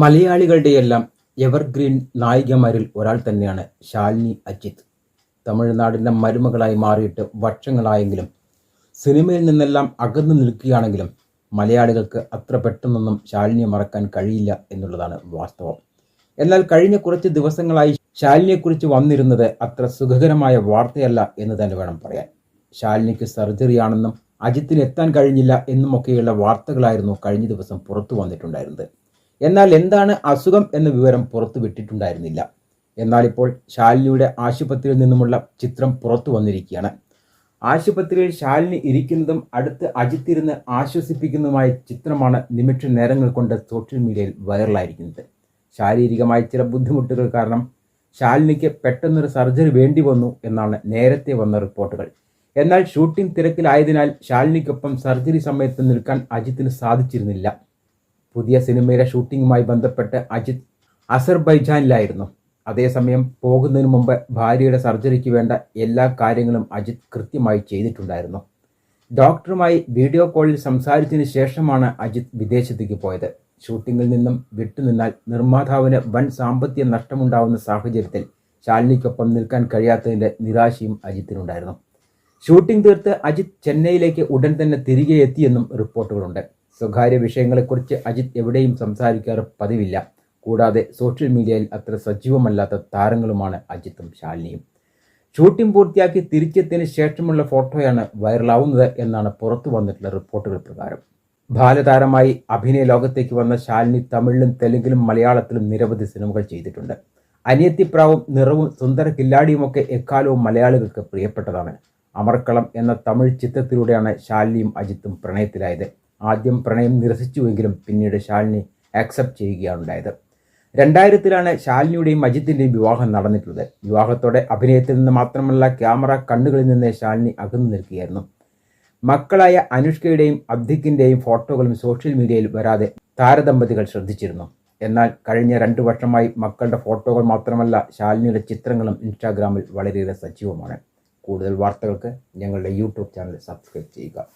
മലയാളികളുടെയെല്ലാം evergreen നായികമാരിൽ ഒരാൾ തന്നെയാണ് ശാലിനി അജിത്. തമിഴ്നാടിന്റെ മരുമകളായി മാറിയിട്ട് വർഷങ്ങളായെങ്കിലും സിനിമയിൽ നിന്നെല്ലാം അകന്നു നിൽക്കുകയാണെങ്കിലും മലയാളികൾക്ക് അത്ര പെട്ടെന്നൊന്നും ശാലിനിയെ മറക്കാൻ കഴിയില്ല എന്നുള്ളതാണ് വാസ്തവം. എന്നാൽ കഴിഞ്ഞ കുറച്ച് ദിവസങ്ങളായി ശാലിനിയെക്കുറിച്ച് വന്നിരുന്നത് അത്ര സുഖകരമായ വാർത്തയല്ല എന്ന് തന്നെ വേണം പറയാൻ. ശാലിനിക്ക് സർജറിയാണെന്നും അജിത്തിന് എത്താൻ കഴിഞ്ഞില്ല എന്നുമൊക്കെയുള്ള വാർത്തകളായിരുന്നു കഴിഞ്ഞ ദിവസം പുറത്തു വന്നിട്ടുണ്ടായിരുന്നത്. എന്നാൽ എന്താണ് അസുഖം എന്ന വിവരം പുറത്തു വിട്ടിട്ടുണ്ടായിരുന്നില്ല. എന്നാൽ ഇപ്പോൾ ശാലിനിയുടെ ആശുപത്രിയിൽ നിന്നുമുള്ള ചിത്രം പുറത്തു വന്നിരിക്കുകയാണ്. ആശുപത്രിയിൽ ശാലിനി ഇരിക്കുന്നതും അടുത്ത് അജിത്തിരുന്ന് ആശ്വസിപ്പിക്കുന്നതുമായ ചിത്രമാണ് നിമിഷ നേരങ്ങൾ കൊണ്ട് സോഷ്യൽ മീഡിയയിൽ വൈറലായിരിക്കുന്നത്. ശാരീരികമായ ചില ബുദ്ധിമുട്ടുകൾ കാരണം ശാലിനിക്ക് പെട്ടെന്നൊരു സർജറി വേണ്ടി വന്നു എന്നാണ് നേരത്തെ വന്ന റിപ്പോർട്ടുകൾ. എന്നാൽ ഷൂട്ടിംഗ് തിരക്കിലായതിനാൽ ശാലിനിക്കൊപ്പം സർജറി സമയത്ത് നിൽക്കാൻ അജിത്തിന് സാധിച്ചിരുന്നില്ല. പുതിയ സിനിമയിലെ ഷൂട്ടിങ്ങുമായി ബന്ധപ്പെട്ട് അജിത് അസർബൈജാനിലായിരുന്നു. അതേസമയം പോകുന്നതിന് മുമ്പ് ഭാര്യയുടെ സർജറിക്ക് വേണ്ട എല്ലാ കാര്യങ്ങളും അജിത് കൃത്യമായി ചെയ്തിട്ടുണ്ടായിരുന്നു. ഡോക്ടറുമായി വീഡിയോ കോളിൽ സംസാരിച്ചതിന് ശേഷമാണ് അജിത് വിദേശത്തേക്ക് പോയത്. ഷൂട്ടിങ്ങിൽ നിന്നും വിട്ടുനിന്നാൽ നിർമ്മാതാവിന് വൻ സാമ്പത്തിക നഷ്ടമുണ്ടാവുന്ന സാഹചര്യത്തിൽ ശാലിനിക്കൊപ്പം നിൽക്കാൻ കഴിയാത്തതിന്റെ നിരാശയും അജിത്തിനുണ്ടായിരുന്നു. ഷൂട്ടിംഗ് തീർത്ത് അജിത് ചെന്നൈയിലേക്ക് ഉടൻ തന്നെ തിരികെ എത്തിയെന്നും റിപ്പോർട്ടുകളുണ്ട്. സ്വകാര്യ വിഷയങ്ങളെക്കുറിച്ച് അജിത് എവിടെയും സംസാരിക്കാറ് പതിവില്ല. കൂടാതെ സോഷ്യൽ മീഡിയയിൽ അത്ര സജീവമല്ലാത്ത താരങ്ങളുമാണ് അജിത്തും ശാലിനിയും. ഷൂട്ടിംഗ് പൂർത്തിയാക്കി തിരിച്ചെത്തിയതിന് ശേഷമുള്ള ഫോട്ടോയാണ് വൈറലാവുന്നത് എന്നാണ് പുറത്തു വന്നിട്ടുള്ള റിപ്പോർട്ടുകൾ പ്രകാരം. ബാലതാരമായി അഭിനയ ലോകത്തേക്ക് വന്ന ശാലിനി തമിഴിലും തെലുങ്കിലും മലയാളത്തിലും നിരവധി സിനിമകൾ ചെയ്തിട്ടുണ്ട്. അനിയത്തിപ്രാവും നിറവും സുന്ദര കില്ലാടിയുമൊക്കെ എക്കാലവും മലയാളികൾക്ക് പ്രിയപ്പെട്ടതാണ്. അമർക്കളം എന്ന തമിഴ് ചിത്രത്തിലൂടെയാണ് ശാലിനിയും അജിത്തും പ്രണയത്തിലായത്. ആദ്യം പ്രണയം നിരസിച്ചുവെങ്കിലും പിന്നീട് ശാലിനി ആക്സെപ്റ്റ് ചെയ്യുകയാണ് ഉണ്ടായത്. രണ്ടായിരത്തിലാണ് ശാലിനിയുടെയും അജിത്തിന്റെയും വിവാഹം നടന്നിട്ടുള്ളത്. വിവാഹത്തോടെ അഭിനയത്തിൽ നിന്ന് മാത്രമല്ല ക്യാമറ കണ്ണുകളിൽ നിന്ന് ശാലിനി അകന്നു നിൽക്കുകയായിരുന്നു. മക്കളായ അനുഷ്കയുടെയും അബ്ദിക്കിന്റെയും ഫോട്ടോകളും സോഷ്യൽ മീഡിയയിൽ വരാതെ താരദമ്പതികൾ ശ്രദ്ധിച്ചിരുന്നു. എന്നാൽ കഴിഞ്ഞ രണ്ടു വർഷമായി മക്കളുടെ ഫോട്ടോകൾ മാത്രമല്ല ശാലിനിയുടെ ചിത്രങ്ങളും ഇൻസ്റ്റാഗ്രാമിൽ വളരെയേറെ സജീവമാണ്. കൂടുതൽ വാർത്തകൾക്ക് ഞങ്ങളുടെ യൂട്യൂബ് ചാനൽ സബ്സ്ക്രൈബ് ചെയ്യുക.